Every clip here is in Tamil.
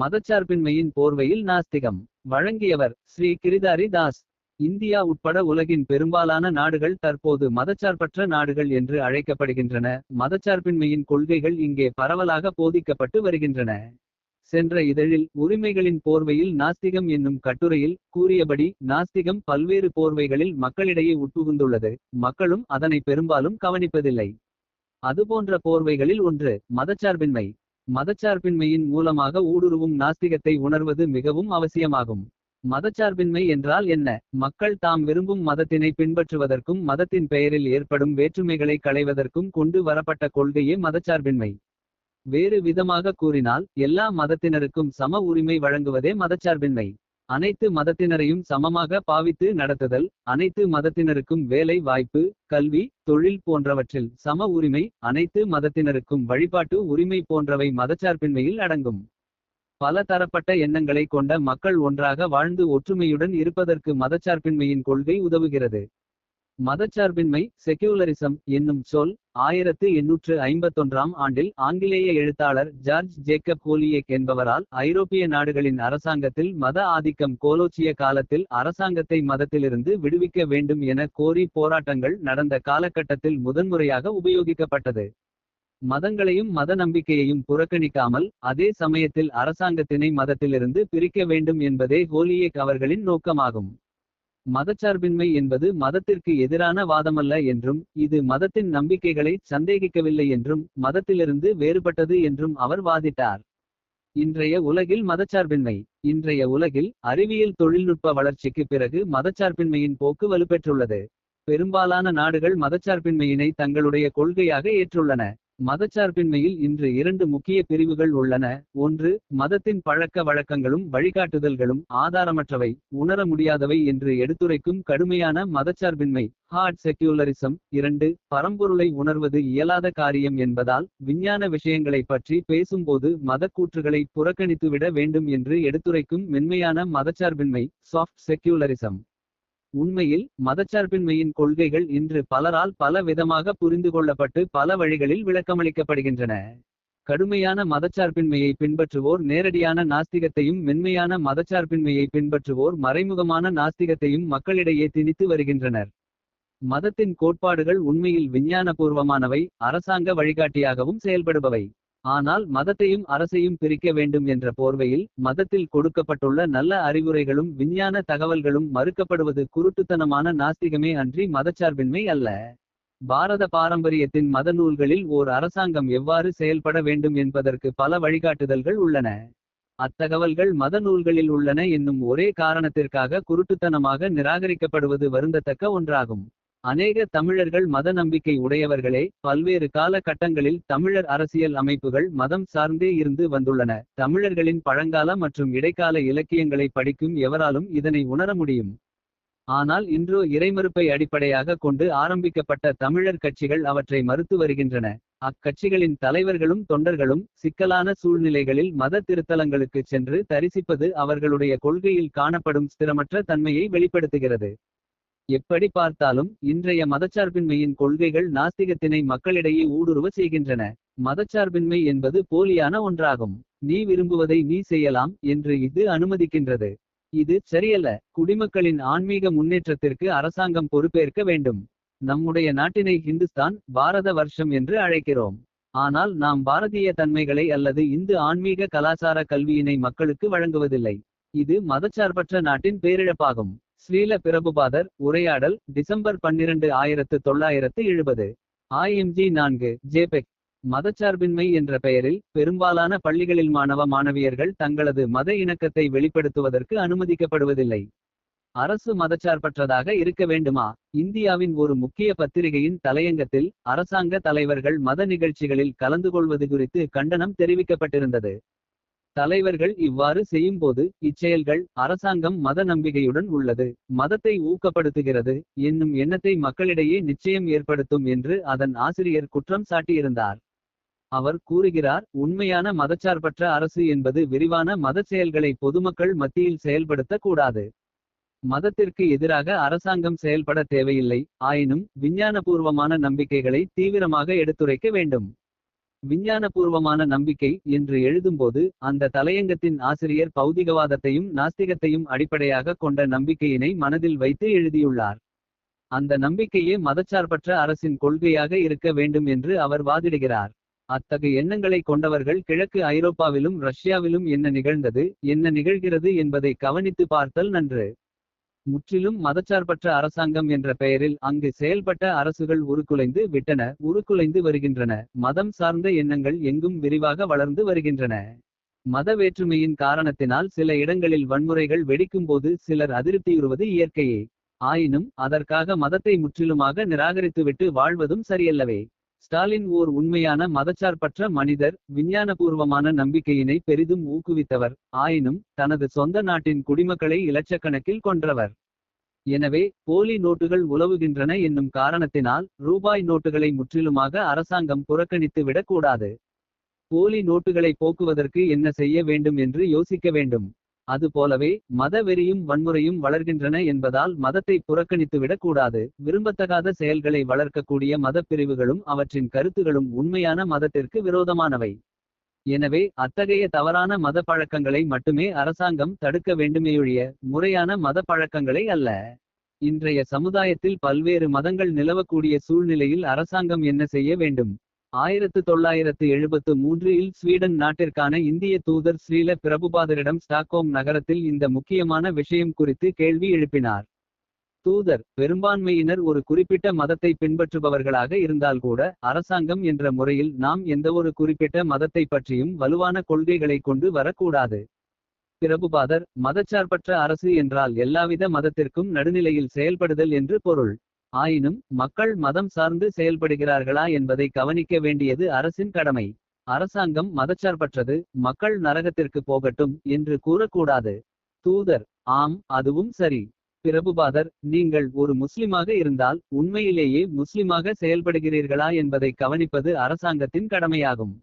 மதச்சார்பின்மையின் போர்வையில் நாஸ்திகம். வழங்கியவர் ஸ்ரீ கிரிதாரி தாஸ். இந்தியா உட்பட உலகின் பெரும்பாலான நாடுகள் தற்போது மதச்சார்பற்ற நாடுகள் என்று அழைக்கப்படுகின்றன. மதச்சார்பின்மையின் கொள்கைகள் இங்கே பரவலாக போதிக்கப்பட்டு வருகின்றன. சென்ற இதழில் உரிமைகளின் போர்வையில் நாஸ்திகம் என்னும் கட்டுரையில் கூறியபடி நாஸ்திகம் பல்வேறு போர்வைகளில் மக்களிடையே உட்புகுந்துள்ளது. மக்களும் அதனை பெரும்பாலும் கவனிப்பதில்லை. அதுபோன்ற போர்வைகளில் ஒன்று மதச்சார்பின்மை. மதச்சார்பின்மையின் மூலமாக ஊடுருவும் நாஸ்திகத்தை உணர்வது மிகவும் அவசியமாகும். மதச்சார்பின்மை என்றால் என்ன. மக்கள் தாம் விரும்பும் மதத்தினை பின்பற்றுவதற்கும் மதத்தின் பெயரில் ஏற்படும் வேற்றுமைகளை களைவதற்கும் கொண்டு வரப்பட்ட கொள்கையே மதச்சார்பின்மை. வேறு விதமாக கூறினால் எல்லா மதத்தினருக்கும் சம உரிமை வழங்குவதே மதச்சார்பின்மை. அனைத்து மதத்தினரையும் சமமாக பாவித்து நடத்துதல். அனைத்து மதத்தினருக்கும் வேலை வாய்ப்பு கல்வி தொழில் போன்றவற்றில் சம உரிமை. அனைத்து மதத்தினருக்கும் வழிபாட்டு உரிமை போன்றவை மதச்சார்பின்மையில் அடங்கும். பல தரப்பட்ட எண்ணங்களை கொண்ட மக்கள் ஒன்றாக வாழ்ந்து ஒற்றுமையுடன் இருப்பதற்கு மதச்சார்பின்மையின் கொள்கை உதவுகிறது. மதச்சார்பின்மை செக்யூலரிசம் என்னும் சொல். ஆயிரத்து எண்ணூற்று ஐம்பத்தொன்றாம் ஆண்டில் ஆங்கிலேய எழுத்தாளர் ஜார்ஜ் ஜேக்கப் ஹோலியேக் என்பவரால். ஐரோப்பிய நாடுகளின் அரசாங்கத்தில் மத ஆதிக்கம் கோலோச்சிய காலத்தில். அரசாங்கத்தை மதத்திலிருந்து விடுவிக்க வேண்டும் என கோரி போராட்டங்கள். நடந்த காலகட்டத்தில் முதன்முறையாக உபயோகிக்கப்பட்டது. மதங்களையும் மத நம்பிக்கையையும் புறக்கணிக்காமல். அதே சமயத்தில் அரசாங்கத்தினை மதத்திலிருந்து பிரிக்க வேண்டும் என்பதே ஹோலியேக் அவர்களின் நோக்கமாகும். மதச்சார்பின்மை என்பது மதத்திற்கு எதிரான வாதமல்ல என்றும். இது மதத்தின் நம்பிக்கைகளை சந்தேகிக்கவில்லை என்றும். மதத்திலிருந்து வேறுபட்டது என்றும் அவர் வாதிட்டார். இன்றைய உலகில் மதச்சார்பின்மை. இன்றைய உலகில் அறிவியல் தொழில்நுட்ப வளர்ச்சிக்கு பிறகு மதச்சார்பின்மையின் போக்கு வலுப்பெற்றுள்ளது. பெரும்பாலான நாடுகள் மதச்சார்பின்மையினை தங்களுடைய கொள்கையாக ஏற்றுள்ளன. மதச்சார்பின்மையில் இன்று இரண்டு முக்கிய பிரிவுகள் உள்ளன. ஒன்று மதத்தின் பழக்க வழக்கங்களும் வழிகாட்டுதல்களும். ஆதாரமற்றவை உணர முடியாதவை என்று எடுத்துரைக்கும் கடுமையான மதச்சார்பின்மை. Hard secularism. இரண்டு பரம்பொருளை உணர்வது இயலாத காரியம் என்பதால். விஞ்ஞான விஷயங்களைப் பற்றி பேசும்போது மதக்கூற்றுகளை புறக்கணித்துவிட வேண்டும் என்று எடுத்துரைக்கும் மென்மையான மதச்சார்பின்மை. Soft secularism. உண்மையில் மதச்சார்பின்மையின் கொள்கைகள் இன்று பலரால் பல விதமாக புரிந்துகொள்ளப்பட்டு பல வழிகளில் விளக்கமளிக்கப்படுகின்றன. கடுமையான மதச்சார்பின்மையை பின்பற்றுவோர் நேரடியான நாஸ்திகத்தையும். மென்மையான மதச்சார்பின்மையை பின்பற்றுவோர் மறைமுகமான நாஸ்திகத்தையும் மக்களிடையே திணித்து வருகின்றனர். மதத்தின் கோட்பாடுகள் உண்மையில் விஞ்ஞானபூர்வமானவை. அரசாங்க வழிகாட்டியாகவும் செயல்படுபவை. ஆனால் மதத்தையும் அரசையும் பிரிக்க வேண்டும் என்ற போர்வையில். மதத்தில் கொடுக்கப்பட்டுள்ள நல்ல அறிவுரைகளும் விஞ்ஞான தகவல்களும். மறுக்கப்படுவது குருட்டுத்தனமான நாஸ்திகமே அன்றி மதச்சார்பின்மை அல்ல. பாரத பாரம்பரியத்தின் மத நூல்களில் ஓர் அரசாங்கம் எவ்வாறு செயல்பட வேண்டும் என்பதற்கு பல வழிகாட்டுதல்கள் உள்ளன. அத்தகவல்கள் மத நூல்களில் உள்ளன என்னும் ஒரே காரணத்திற்காக குருட்டுத்தனமாக நிராகரிக்கப்படுவது வருந்தத்தக்க ஒன்றாகும். அநேக தமிழர்கள் மத நம்பிக்கை உடையவர்களே. பல்வேறு கால கட்டங்களில் தமிழர் அரசியல் அமைப்புகள் மதம் சார்ந்தே இருந்து வந்துள்ளன. தமிழர்களின் பழங்கால மற்றும் இடைக்கால இலக்கியங்களை படிக்கும் எவராலும் இதனை உணர முடியும். ஆனால் இன்றோ இறைமறுப்பை அடிப்படையாக கொண்டு ஆரம்பிக்கப்பட்ட தமிழர் கட்சிகள் அவற்றை மறுத்து வருகின்றன. அக்கட்சிகளின் தலைவர்களும் தொண்டர்களும் சிக்கலான சூழ்நிலைகளில் மத திருத்தலங்களுக்குச் சென்று தரிசிப்பது அவர்களுடைய கொள்கையில் காணப்படும் ஸ்திரமற்ற தன்மையை வெளிப்படுத்துகிறது. எப்படி பார்த்தாலும் இன்றைய மதச்சார்பின்மையின் கொள்கைகள் நாஸ்திகத்தினை மக்களிடையே ஊடுருவ செய்கின்றன. மதச்சார்பின்மை என்பது போலியான ஒன்றாகும். நீ விரும்புவதை நீ செய்யலாம் என்று இது அனுமதிக்கின்றது. இது சரியல்ல குடிமக்களின் ஆன்மீக முன்னேற்றத்திற்கு அரசாங்கம் பொறுப்பேற்க வேண்டும். நம்முடைய நாட்டினை ஹிந்துஸ்தான் பாரத வர்ஷம் என்று அழைக்கிறோம். ஆனால் நாம் பாரதிய தன்மைகளை அல்லது இந்து ஆன்மீக கலாச்சார கல்வியினை மக்களுக்கு வழங்குவதில்லை. இது மதச்சார்பற்ற நாட்டின் பேரிழப்பாகும். ஸ்ரீல பிரபுபாதர் உரையாடல் டிசம்பர் பன்னிரண்டு ஆயிரத்து தொள்ளாயிரத்து எழுபது. ஆய்எம்ஜி நான்கு ஜேபெக். மதச்சார்பின்மை என்ற பெயரில் பெரும்பாலான பள்ளிகளில் மாணவ மாணவியர்கள் தங்களது மத இணக்கத்தை வெளிப்படுத்துவதற்கு அனுமதிக்கப்படுவதில்லை. அரசு மதச்சார்பற்றதாக இருக்க வேண்டுமா. இந்தியாவின் ஒரு முக்கிய பத்திரிகையின் தலையங்கத்தில். அரசாங்க தலைவர்கள் மத நிகழ்ச்சிகளில் கலந்து கொள்வது குறித்து கண்டனம் தெரிவிக்கப்பட்டிருந்தது. தலைவர்கள் இவ்வாறு செய்யும்போது இச்செயல்கள் அரசாங்கம் மத நம்பிக்கையுடன் உள்ளது. மதத்தை ஊக்கப்படுத்துகிறது என்னும் எண்ணத்தை மக்களிடையே நிச்சயம் ஏற்படுத்தும் என்று அதன் ஆசிரியர் குற்றம் சாட்டியிருந்தார். அவர் கூறுகிறார் உண்மையான மதச்சார்பற்ற அரசு என்பது விரிவான மதச் செயல்களை பொதுமக்கள் மத்தியில் செயல்படுத்த கூடாது. மதத்திற்கு எதிராக அரசாங்கம் செயல்பட தேவையில்லை. ஆயினும் விஞ்ஞானபூர்வமான நம்பிக்கைகளை தீவிரமாக எடுத்துரைக்க வேண்டும். விஞ்ஞானபூர்வமான நம்பிக்கை என்று எழுதும்போது அந்த தலையங்கத்தின் ஆசிரியர் பௌதிகவாதத்தையும் நாஸ்திகத்தையும் அடிப்படையாக கொண்ட நம்பிக்கையினை மனதில் வைத்து எழுதியுள்ளார். அந்த நம்பிக்கையே மதச்சார்பற்ற அரசின் கொள்கையாக இருக்க வேண்டும் என்று அவர் வாதிடுகிறார். அத்தகு எண்ணங்களை கொண்டவர்கள் கிழக்கு ஐரோப்பாவிலும் ரஷ்யாவிலும் என்ன நிகழ்ந்தது என்ன நிகழ்கிறது என்பதை கவனித்து பார்த்தல் நன்று. முற்றிலும் மதச்சார்பற்ற அரசாங்கம் என்ற பெயரில் அங்கு செயல்பட்ட அரசுகள் உருக்குலைந்து விட்டன உருக்குலைந்து வருகின்றன. மதம் சார்ந்த எண்ணங்கள் எங்கும் விரிவாக வளர்ந்து வருகின்றன. மத வேற்றுமையின் காரணத்தினால் சில இடங்களில் வன்முறைகள் வெடிக்கும்போது சிலர் அதிருப்தியுறுவது இயற்கையே. ஆயினும் அதற்காக மதத்தை முற்றிலுமாக நிராகரித்துவிட்டு வாழ்வதும் சரியல்லவே. ஸ்டாலின் ஓர் உண்மையான மதச்சார்பற்ற மனிதர் விஞ்ஞானபூர்வமான நம்பிக்கையினை பெரிதும் ஊக்குவித்தவர். ஆயினும் தனது சொந்த நாட்டின் குடிமக்களை இலட்சக்கணக்கில் கொன்றவர். எனவே போலி நோட்டுகள் உலவுகின்றன என்னும் காரணத்தினால் ரூபாய் நோட்டுகளை முற்றிலுமாக அரசாங்கம் புறக்கணித்து விடக்கூடாது போலி நோட்டுகளை போக்குவதற்கு என்ன செய்ய வேண்டும் என்று யோசிக்க வேண்டும். அது போலவே மத வெறியும் வன்முறையும் வளர்கின்றன என்பதால் மதத்தை புறக்கணித்துவிடக் கூடாது. விரும்பத்தகாத செயல்களை வளர்க்கக்கூடிய மதப் பிரிவுகளும் அவற்றின் கருத்துகளும் உண்மையான மதத்திற்கு விரோதமானவை. எனவே அத்தகைய தவறான மத பழக்கங்களை மட்டுமே அரசாங்கம் தடுக்க வேண்டுமேயொழிய முறையான மத பழக்கங்களை அல்ல. இன்றைய சமுதாயத்தில் பல்வேறு மதங்கள் நிலவக்கூடிய சூழ்நிலையில் அரசாங்கம் என்ன செய்ய வேண்டும். ஆயிரத்து தொள்ளாயிரத்து எழுபத்து மூன்றில் ஸ்வீடன் நாட்டிற்கான இந்திய தூதர் ஸ்ரீல பிரபுபாதரிடம் ஸ்டாக்ஹோம் நகரத்தில் இந்த முக்கியமான விஷயம் குறித்து கேள்வி எழுப்பினார். தூதர் பெரும்பான்மையினர் ஒரு குறிப்பிட்ட மதத்தை பின்பற்றுபவர்களாக இருந்தால் கூட அரசாங்கம் என்ற முறையில் நாம் எந்தவொரு குறிப்பிட்ட மதத்தை பற்றியும் வலுவான கொள்கைகளை கொண்டு வரக்கூடாது. பிரபுபாதர் மதச்சார்பற்ற அரசு என்றால் எல்லாவித மதத்திற்கும் நடுநிலையில் செயல்படுதல் என்று பொருள். ஆயினும் மக்கள் மதம் சார்ந்து செயல்படுகிறார்களா என்பதை கவனிக்க வேண்டியது அரசின் கடமை. அரசாங்கம் மதச்சார்பற்றது மக்கள் நரகத்திற்கு போகட்டும் என்று கூறக்கூடாது. தூதர் ஆம் அதுவும் சரி. பிரபுபாதர் நீங்கள் ஒரு முஸ்லிமாக இருந்தால் உண்மையிலேயே முஸ்லிமாக செயல்படுகிறீர்களா என்பதை கவனிப்பது அரசாங்கத்தின் கடமையாகும்.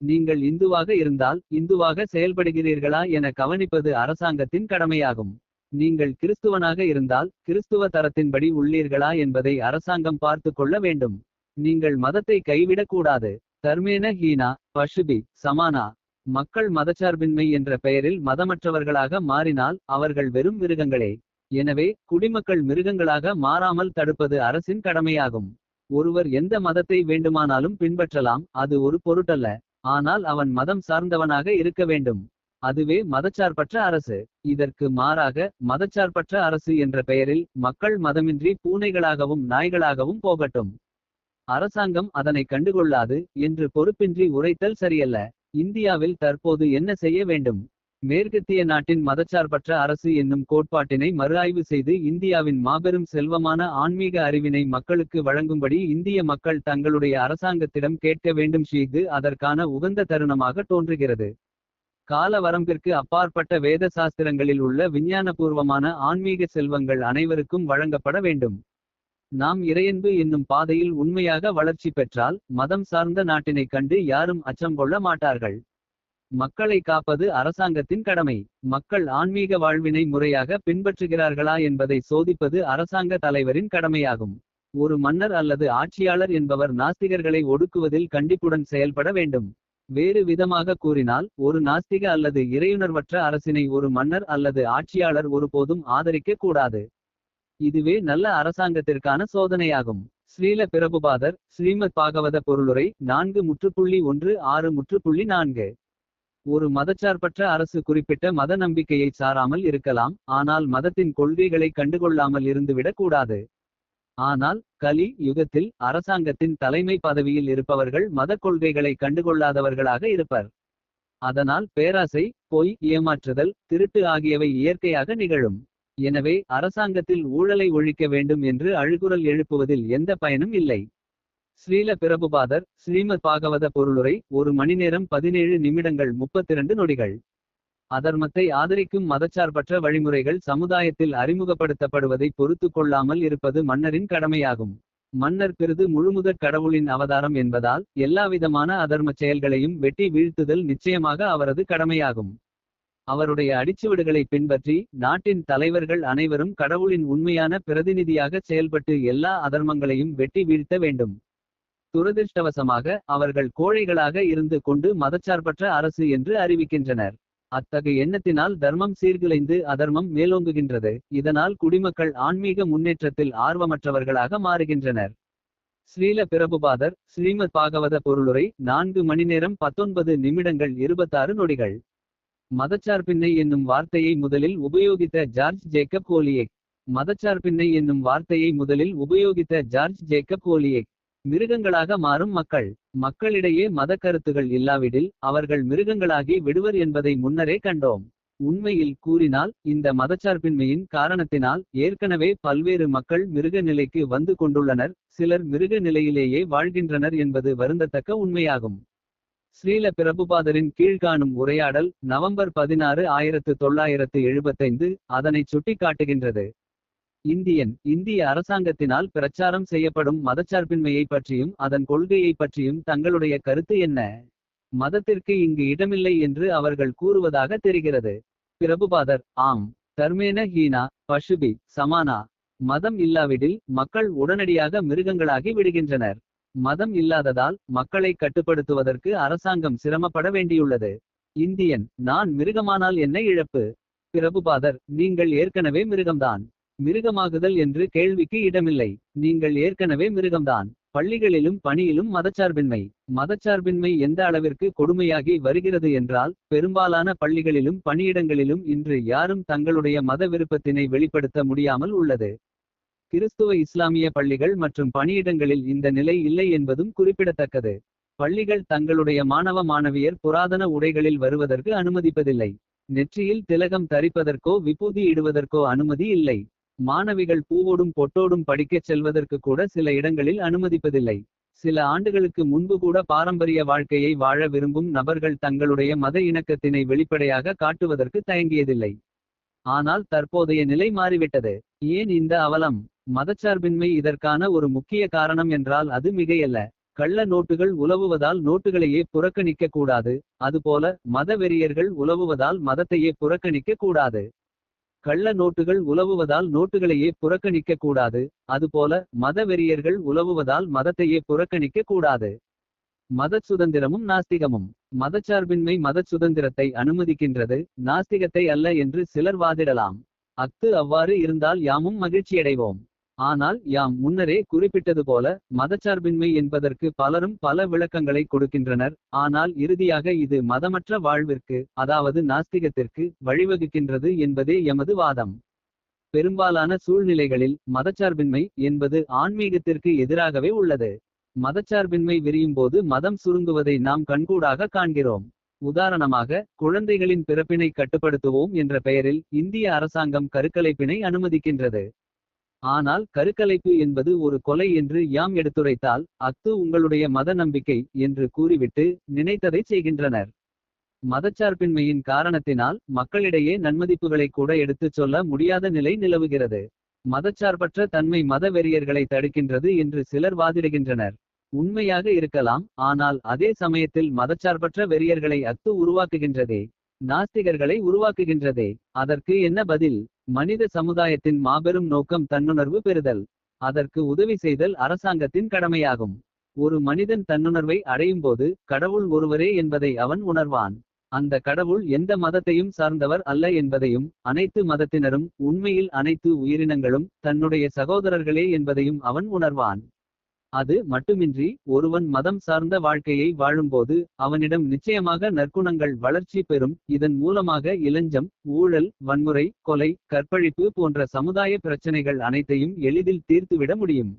நீங்கள் இந்துவாக இருந்தால் இந்துவாக செயல்படுகிறீர்களா என கவனிப்பது அரசாங்கத்தின் கடமையாகும். நீங்கள் கிறிஸ்துவனாக இருந்தால் கிறிஸ்துவ தரத்தின்படி உள்ளீர்களா என்பதை அரசாங்கம் பார்த்து கொள்ள வேண்டும். நீங்கள் மதத்தை கைவிடக் கூடாது. தர்மேன ஹீனா பஷுபி சமானா. மக்கள் மதச்சார்பின்மை என்ற பெயரில் மதமற்றவர்களாக மாறினால் அவர்கள் வெறும் மிருகங்களே. எனவே குடிமக்கள் மிருகங்களாக மாறாமல் தடுப்பது அரசின் கடமையாகும். ஒருவர் எந்த மதத்தை வேண்டுமானாலும் பின்பற்றலாம் அது ஒரு பொருட்டல்ல. ஆனால் அவன் மதம் சார்ந்தவனாக இருக்க வேண்டும். அதுவே மதச்சார்பற்ற அரசு. இதற்கு மாறாக மதச்சார்பற்ற அரசு என்ற பெயரில் மக்கள் மதமின்றி பூனைகளாகவும் நாய்களாகவும் போகட்டும். அரசாங்கம் அதனை கண்டுகொள்ளாது என்று பொறுப்பின்றி உரைத்தல் சரியல்ல. இந்தியாவில் தற்போது என்ன செய்ய வேண்டும். மேற்கத்திய நாட்டின் மதச்சார்பற்ற அரசு என்னும் கோட்பாட்டினை மறுஆய்வு செய்து இந்தியாவின் மாபெரும் செல்வமான ஆன்மீக அறிவினை மக்களுக்கு வழங்கும்படி இந்திய மக்கள் தங்களுடைய அரசாங்கத்திடம் கேட்க வேண்டும் செய்து அதற்கான உகந்த தருணமாக தோன்றுகிறது. கால வரம்பிற்கு அப்பாற்பட்ட வேத சாஸ்திரங்களில் உள்ள விஞ்ஞானபூர்வமான ஆன்மீக செல்வங்கள் அனைவருக்கும் வழங்கப்பட வேண்டும். நாம் இறையன்பு என்னும் பாதையில் உண்மையாக வளர்ச்சி பெற்றால் மதம் சார்ந்த நாட்டினைக் கண்டு யாரும் அச்சம் கொள்ள மாட்டார்கள். மக்களை காப்பது அரசாங்கத்தின் கடமை. மக்கள் ஆன்மீக வாழ்வினை முறையாக பின்பற்றுகிறார்களா என்பதை சோதிப்பது அரசாங்க தலைவரின் கடமையாகும். ஒரு மன்னர் அல்லது ஆட்சியாளர் என்பவர் நாஸ்திகர்களை ஒடுக்குவதில் கண்டிப்புடன் செயல்பட வேண்டும். வேறு விதமாக கூறினால் ஒரு நாஸ்திக அல்லது இறையுணர்வற்ற அரசினை ஒரு மன்னர் அல்லது ஆட்சியாளர் ஒருபோதும் ஆதரிக்க கூடாது. இதுவே நல்ல அரசாங்கத்திற்கான சோதனையாகும். ஸ்ரீல பிரபுபாதர் ஸ்ரீமத் பாகவத பொருளுரை நான்கு முற்றுப்புள்ளி ஒன்று ஆறு முற்றுப்புள்ளி நான்கு. ஒரு மதச்சார்பற்ற அரசு குறிப்பிட்ட மத நம்பிக்கையை சாராமல் இருக்கலாம். ஆனால் மதத்தின் கொள்கைகளை கண்டுகொள்ளாமல் இருந்துவிடக் கூடாது. ஆனால் கலி யுகத்தில் அரசாங்கத்தின் தலைமை பதவியில் இருப்பவர்கள் மதக் கொள்கைகளை கண்டுகொள்ளாதவர்களாக இருப்பர். அதனால் பேராசை பொய் ஏமாற்றுதல் திருட்டு ஆகியவை இயற்கையாக நிகழும். எனவே அரசாங்கத்தில் ஊழலை ஒழிக்க வேண்டும் என்று அழுகுரல் எழுப்புவதில் எந்த பயனும் இல்லை. ஸ்ரீல பிரபுபாதர் ஸ்ரீமத் பாகவத பொருளுரை ஒரு மணிநேரம் பதினேழு நிமிடங்கள் முப்பத்திரண்டு நொடிகள். அதர்மத்தை ஆதரிக்கும் மதச்சார்பற்ற வழிமுறைகள் சமுதாயத்தில் அறிமுகப்படுத்தப்படுவதை பொறுத்துக் கொள்ளாமல் இருப்பது மன்னரின் கடமையாகும். மன்னர் பிறிது முழுமுதற் கடவுளின் அவதாரம் என்பதால் எல்லாவிதமான அதர்மச் செயல்களையும் வெட்டி வீழ்த்துதல் நிச்சயமாக அவரது கடமையாகும். அவருடைய அடிச்சுவடுகளை பின்பற்றி நாட்டின் தலைவர்கள் அனைவரும் கடவுளின் உண்மையான பிரதிநிதியாக செயல்பட்டு எல்லா அதர்மங்களையும் வெட்டி வீழ்த்த வேண்டும். துரதிர்ஷ்டவசமாக அவர்கள் கோழைகளாக இருந்து கொண்டு மதச்சார்பற்ற அரசு என்று அறிவிக்கின்றனர் அத்தகைய எண்ணத்தினால் தர்மம் சீர்குலைந்து அதர்மம் மேலோங்குகின்றது. இதனால் குடிமக்கள் ஆன்மீக முன்னேற்றத்தில் ஆர்வமற்றவர்களாக மாறுகின்றனர். ஸ்ரீல பிரபுபாதர் ஸ்ரீமத் பாகவத பொருளுரை நான்கு மணி நேரம் பத்தொன்பது நிமிடங்கள் இருபத்தாறு நொடிகள். மதச்சார்பின்னை என்னும் வார்த்தையை முதலில் உபயோகித்த ஜார்ஜ் ஜேக்கப் கோலியேக். மதச்சார்பின்னை என்னும் வார்த்தையை முதலில் உபயோகித்த ஜார்ஜ் ஜேக்கப் கோலியேக். மிருகங்களாக மாறும் மக்கள். மக்களிடையே மத கருத்துகள் இல்லாவிடில் அவர்கள் மிருகங்களாகி விடுவர் என்பதை முன்னரே கண்டோம். உண்மையில் கூறினால் இந்த மதச்சார்பின்மையின் காரணத்தினால் ஏற்கனவே பல்வேறு மக்கள் மிருக நிலைக்கு வந்து கொண்டுள்ளனர் சிலர் மிருக நிலையிலேயே வாழ்கின்றனர் என்பது வருந்தத்தக்க உண்மையாகும். ஸ்ரீல பிரபுபாதரின் கீழ்காணும் உரையாடல் நவம்பர் பதினாறு ஆயிரத்து தொள்ளாயிரத்து எழுபத்தைந்து அதனை சுட்டிக்காட்டுகின்றது. இந்தியன் இந்திய அரசாங்கத்தினால் பிரச்சாரம் செய்யப்படும் மதச்சார்பின்மையை பற்றியும் அதன் கொள்கையை பற்றியும் தங்களுடைய கருத்து என்ன? மதத்திற்கு இங்கு இடமில்லை என்று அவர்கள் கூறுவதாக தெரிகிறது. பிரபுபாதர் ஆம். தர்மேன ஹீனா பசுபி சமானா. மதம் இல்லாவிடில் மக்கள் உடனடியாக மிருகங்களாகி விடுகின்றனர். மதம் இல்லாததால் மக்களை கட்டுப்படுத்துவதற்கு அரசாங்கம் சிரமப்பட வேண்டியுள்ளது. இந்தியன் நான் மிருகமானால் என்ன இழப்பு? பிரபுபாதர் நீங்கள் ஏற்கனவே மிருகம்தான். மிருகமாகுதல் என்று கேள்விக்கு இடமில்லை. நீங்கள் ஏற்கனவே மிருகம்தான். பள்ளிகளிலும் பணியிலும் மதச்சார்பின்மை. மதச்சார்பின்மை எந்த அளவிற்கு கொடுமையாகி வருகிறது என்றால் பெரும்பாலான பள்ளிகளிலும் பணியிடங்களிலும் இன்று யாரும் தங்களுடைய மத விருப்பத்தினை வெளிப்படுத்த முடியாமல் உள்ளது. கிறிஸ்துவ இஸ்லாமிய பள்ளிகள் மற்றும் பணியிடங்களில் இந்த நிலை இல்லை என்பதும் குறிப்பிடத்தக்கது. பள்ளிகள் தங்களுடைய மாணவ மாணவியர் புராதன உடைகளில் வருவதற்கு அனுமதிப்பதில்லை. நெற்றியில் திலகம் தரிப்பதற்கோ விபூதி இடுவதற்கோ அனுமதி இல்லை. மாணவிகள் பூவோடும் பொட்டோடும் படிக்கச் செல்வதற்கு கூட சில இடங்களில் அனுமதிப்பதில்லை. சில ஆண்டுகளுக்கு முன்பு கூட பாரம்பரிய வாழ்க்கையை வாழ விரும்பும் நபர்கள் தங்களுடைய மத இணக்கத்தினை வெளிப்படையாக காட்டுவதற்கு தயங்கியதில்லை. ஆனால் தற்போதைய நிலை மாறிவிட்டது. ஏன் இந்த அவலம்? மதச்சார்பின்மை இதற்கான ஒரு முக்கிய காரணம் என்றால் அது மிகையல்ல. கள்ள நோட்டுகள் உலவுவதால் நோட்டுகளையே புறக்கணிக்க கூடாது. அதுபோல மத வெறியர்கள் உலவுவதால் மதத்தையே புறக்கணிக்க கூடாது. கள்ள நோட்டுகள் உலவுவதால் நோட்டுகளையே புறக்கணிக்க கூடாது. அதுபோல மத வெறியர்கள் உலவுவதால் மதத்தையே புறக்கணிக்க கூடாது. மத சுதந்திரமும் நாஸ்திகமும். மதச்சார்பின்மை மத சுதந்திரத்தை அனுமதிக்கின்றது. நாஸ்திகத்தை அல்ல என்று சிலர் வாதிடலாம். அத்து அவ்வாறு இருந்தால் யாமும் மகிழ்ச்சியடைவோம். ஆனால் யாம் முன்னரே குறிப்பிட்டது போல மதச்சார்பின்மை என்பதற்கு பலரும் பல விளக்கங்களை கொடுக்கின்றனர். ஆனால் இறுதியாக இது மதமற்ற வாழ்விற்கு அதாவது நாஸ்திகத்திற்கு வழிவகுக்கின்றது என்பதே எமது வாதம். பெரும்பாலான சூழ்நிலைகளில் மதச்சார்பின்மை என்பது ஆன்மீகத்திற்கு எதிராகவே உள்ளது. மதச்சார்பின்மை விரியும்போது மதம் சுருங்குவதை நாம் கண்கூடாக காண்கிறோம். உதாரணமாக குழந்தைகளின் பிறப்பினை கட்டுப்படுத்துவோம் என்ற பெயரில் இந்திய அரசாங்கம் கருக்கலைப்பினை அனுமதிக்கின்றது. ஆனால் கருக்கலைப்பு என்பது ஒரு கொலை என்று யாம் எடுத்துரைத்தால் அத்து உங்களுடைய மத நம்பிக்கை என்று கூறிவிட்டு நினைத்ததை செய்கின்றனர். மதச்சார்பின்மையின் காரணத்தினால் மக்களிடையே நன்மதிப்புகளை கூட எடுத்துச் சொல்ல முடியாத நிலை நிலவுகிறது. மதச்சார்பற்ற தன்மை மத வெறியர்களை தடுக்கின்றது என்று சிலர் வாதிடுகின்றனர். உண்மையாக இருக்கலாம் ஆனால் அதே சமயத்தில் மதச்சார்பற்ற வெறியர்களை அத்து உருவாக்குகின்றதே நாஸ்திகர்களை உருவாக்குகின்றதே அதற்கு என்ன பதில்? மனித சமுதாயத்தின் மாபெரும் நோக்கம் தன்னுணர்வு பெறுதல். அதற்கு உதவி செய்தல் அரசாங்கத்தின் கடமையாகும். ஒரு மனிதன் தன்னுணர்வை அடையும்போது கடவுள் ஒருவரே என்பதை அவன் உணர்வான். அந்த கடவுள் எந்த மதத்தையும் சார்ந்தவர் அல்ல என்பதையும் அனைத்து மதத்தினரும் உண்மையில் அனைத்து உயிரினங்களும் தன்னுடைய சகோதரர்களே என்பதையும் அவன் உணர்வான். அது மட்டுமின்றி ஒருவன் மதம் சார்ந்த வாழ்க்கையை வாழும்போது அவனிடம் நிச்சயமாக நற்குணங்கள் வளர்ச்சி பெறும். இதன் மூலமாக இளஞ்சம் ஊழல் வன்முறை கொலை கற்பழிப்பு போன்ற சமுதாய பிரச்சனைகள் அனைத்தையும் எளிதில் தீர்த்துவிட முடியும்.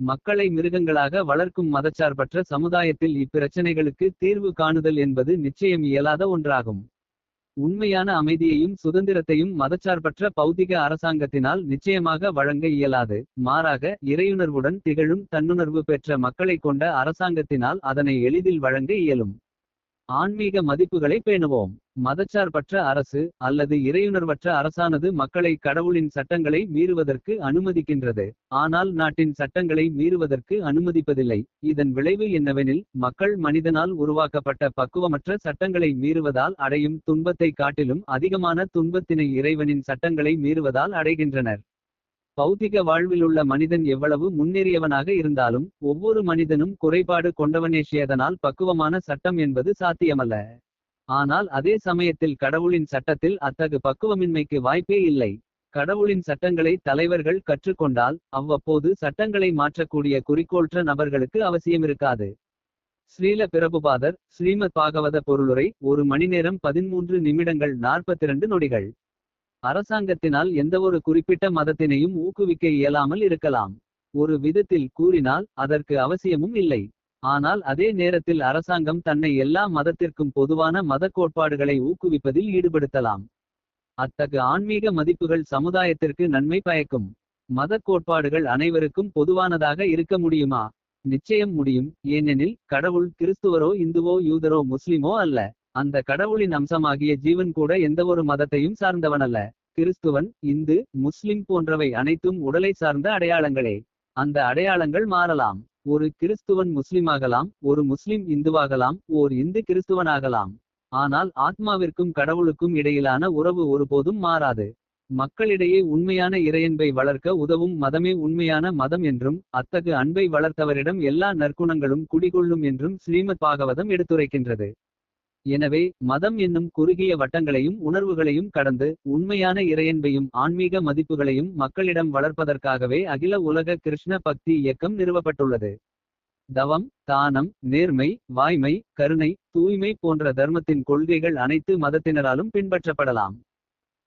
மக்களை மிருகங்களாக வளர்க்கும் மதச்சார்பற்ற சமுதாயத்தில் இப்பிரச்சனைகளுக்கு தீர்வு காணுதல் என்பது நிச்சயம் இயலாத ஒன்றாகும். உண்மையான அமைதியையும் சுதந்திரத்தையும் மதச்சார்பற்ற பௌதிக அரசாங்கத்தினால் நிச்சயமாக வழங்க இயலாது. மாறாக இறையுணர்வுடன் திகழும் தன்னுணர்வு பெற்ற மக்களை கொண்ட அரசாங்கத்தினால் அதனை எளிதில் வழங்க இயலும். ஆன்மீக மதிப்புகளை பேணுவோம். மதச்சார்பற்ற அரசு அல்லது இறையுணர்வற்ற அரசானது மக்களை கடவுளின் சட்டங்களை மீறுவதற்கு அனுமதிக்கின்றது. ஆனால் நாட்டின் சட்டங்களை மீறுவதற்கு அனுமதிப்பதில்லை. இதன் விளைவு என்னவெனில் மக்கள் மனிதனால் உருவாக்கப்பட்ட பக்குவமற்ற சட்டங்களை மீறுவதால் அடையும் துன்பத்தை காட்டிலும் அதிகமான துன்பத்தினை இறைவனின் சட்டங்களை மீறுவதால் அடைகின்றனர். பௌதிக வாழ்விலுள்ள மனிதன் எவ்வளவு முன்னேறியவனாக இருந்தாலும் ஒவ்வொரு மனிதனும் குறைபாடு கொண்டவனேஷியதனால் பக்குவமான சட்டம் என்பது சாத்தியமல்ல. ஆனால் அதே சமயத்தில் கடவுளின் சட்டத்தில் அத்தகு பக்குவமின்மைக்கு வாய்ப்பே இல்லை. கடவுளின் சட்டங்களை தலைவர்கள் கற்றுக்கொண்டால் அவ்வப்போது சட்டங்களை மாற்றக்கூடிய குறிக்கோள்ற நபர்களுக்கு அவசியமிருக்காது. ஸ்ரீல பிரபுபாதர் ஸ்ரீமத் பாகவத பொருளுரை ஒரு மணிநேரம் பதின்மூன்று நிமிடங்கள் 42 நொடிகள். அரசாங்கத்தினால் எந்தவொரு குறிப்பிட்ட மதத்தினையும் ஊக்குவிக்க இயலாமல் இருக்கலாம். ஒரு விதத்தில் கூறினால் அதற்கு அவசியமும் இல்லை. ஆனால் அதே நேரத்தில் அரசாங்கம் தன்னை எல்லா மதத்திற்கும் பொதுவான மத கோட்பாடுகளை ஊக்குவிப்பதில் ஈடுபடுத்தலாம். அத்தகு ஆன்மீக மதிப்புகள் சமுதாயத்திற்கு நன்மை பயக்கும். மதக் கோட்பாடுகள் அனைவருக்கும் பொதுவானதாக இருக்க முடியுமா. நிச்சயம் முடியும் ஏனெனில் கடவுள் கிறிஸ்துவரோ இந்துவோ யூதரோ முஸ்லிமோ அல்ல. அந்த கடவுளின் அம்சமாகிய ஜீவன் கூட எந்தவொரு மதத்தையும் சார்ந்தவனல்ல. கிறிஸ்துவன் இந்து முஸ்லிம் போன்றவை அனைத்தும் உடலை சார்ந்த அடையாளங்களே. அந்த அடையாளங்கள் மாறலாம். ஒரு கிறிஸ்துவன் முஸ்லிமாகலாம் ஒரு முஸ்லிம் இந்துவாகலாம் ஓர் இந்து கிறிஸ்துவனாகலாம். ஆனால் ஆத்மாவிற்கும் கடவுளுக்கும் இடையிலான உறவு ஒருபோதும் மாறாது. மக்களிடையே உண்மையான இறையன்பை வளர்க்க உதவும் மதமே உண்மையான மதம் என்றும். அத்தகு அன்பை வளர்த்தவரிடம் எல்லா நற்குணங்களும் குடிகொள்ளும் என்றும் ஸ்ரீமத் பாகவதம் எடுத்துரைக்கின்றது. எனவே மதம் என்னும் குறுகிய வட்டங்களையும் உணர்வுகளையும் கடந்து. உண்மையான இறையன்பையும் ஆன்மீக மதிப்புகளையும் மக்களிடம் வளர்ப்பதற்காகவே அகில உலக கிருஷ்ண பக்தி இயக்கம் நிறுவப்பட்டுள்ளது. தவம் தானம் நேர்மை வாய்மை கருணை தூய்மை போன்ற தர்மத்தின் கொள்கைகள் அனைத்து மதத்தினராலும் பின்பற்றப்படலாம்.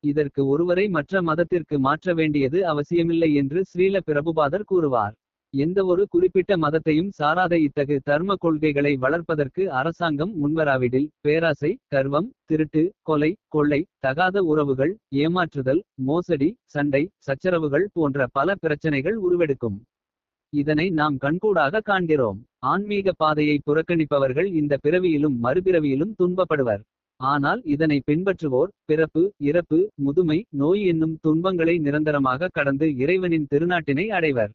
இதற்கு ஒருவரை மற்ற மதத்திற்கு மாற்ற வேண்டியது அவசியமில்லை என்று ஸ்ரீல பிரபுபாதர் கூறுவார். எந்தவொரு குறிப்பிட்ட மதத்தையும் சாராத இத்தகு தர்ம கொள்கைகளை வளர்ப்பதற்கு அரசாங்கம் முன்வராவிடில். பேராசை கர்வம் திருட்டு கொலை கொள்ளை தகாத உறவுகள் ஏமாற்றுதல் மோசடி சண்டை சச்சரவுகள் போன்ற பல பிரச்சனைகள் உருவெடுக்கும். இதனை நாம் கண்கூடாக காண்கிறோம். ஆன்மீக பாதையை புறக்கணிப்பவர்கள் இந்த பிறவியிலும் மறுபிறவியிலும் துன்பப்படுவர். ஆனால் இதனை பின்பற்றுவோர் பிறப்பு இறப்பு முதுமை நோய் என்னும் துன்பங்களை நிரந்தரமாக கடந்து இறைவனின் திருநாட்டினை அடைவர்.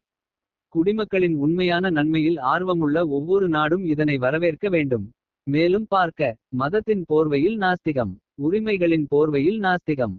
குடிமக்களின் உண்மையான நன்மையில் ஆர்வமுள்ள ஒவ்வொரு நாடும் இதனை வரவேற்க வேண்டும். மேலும் பார்க்க மதத்தின் போர்வையில் நாஸ்திகம். உரிமைகளின் போர்வையில் நாஸ்திகம்.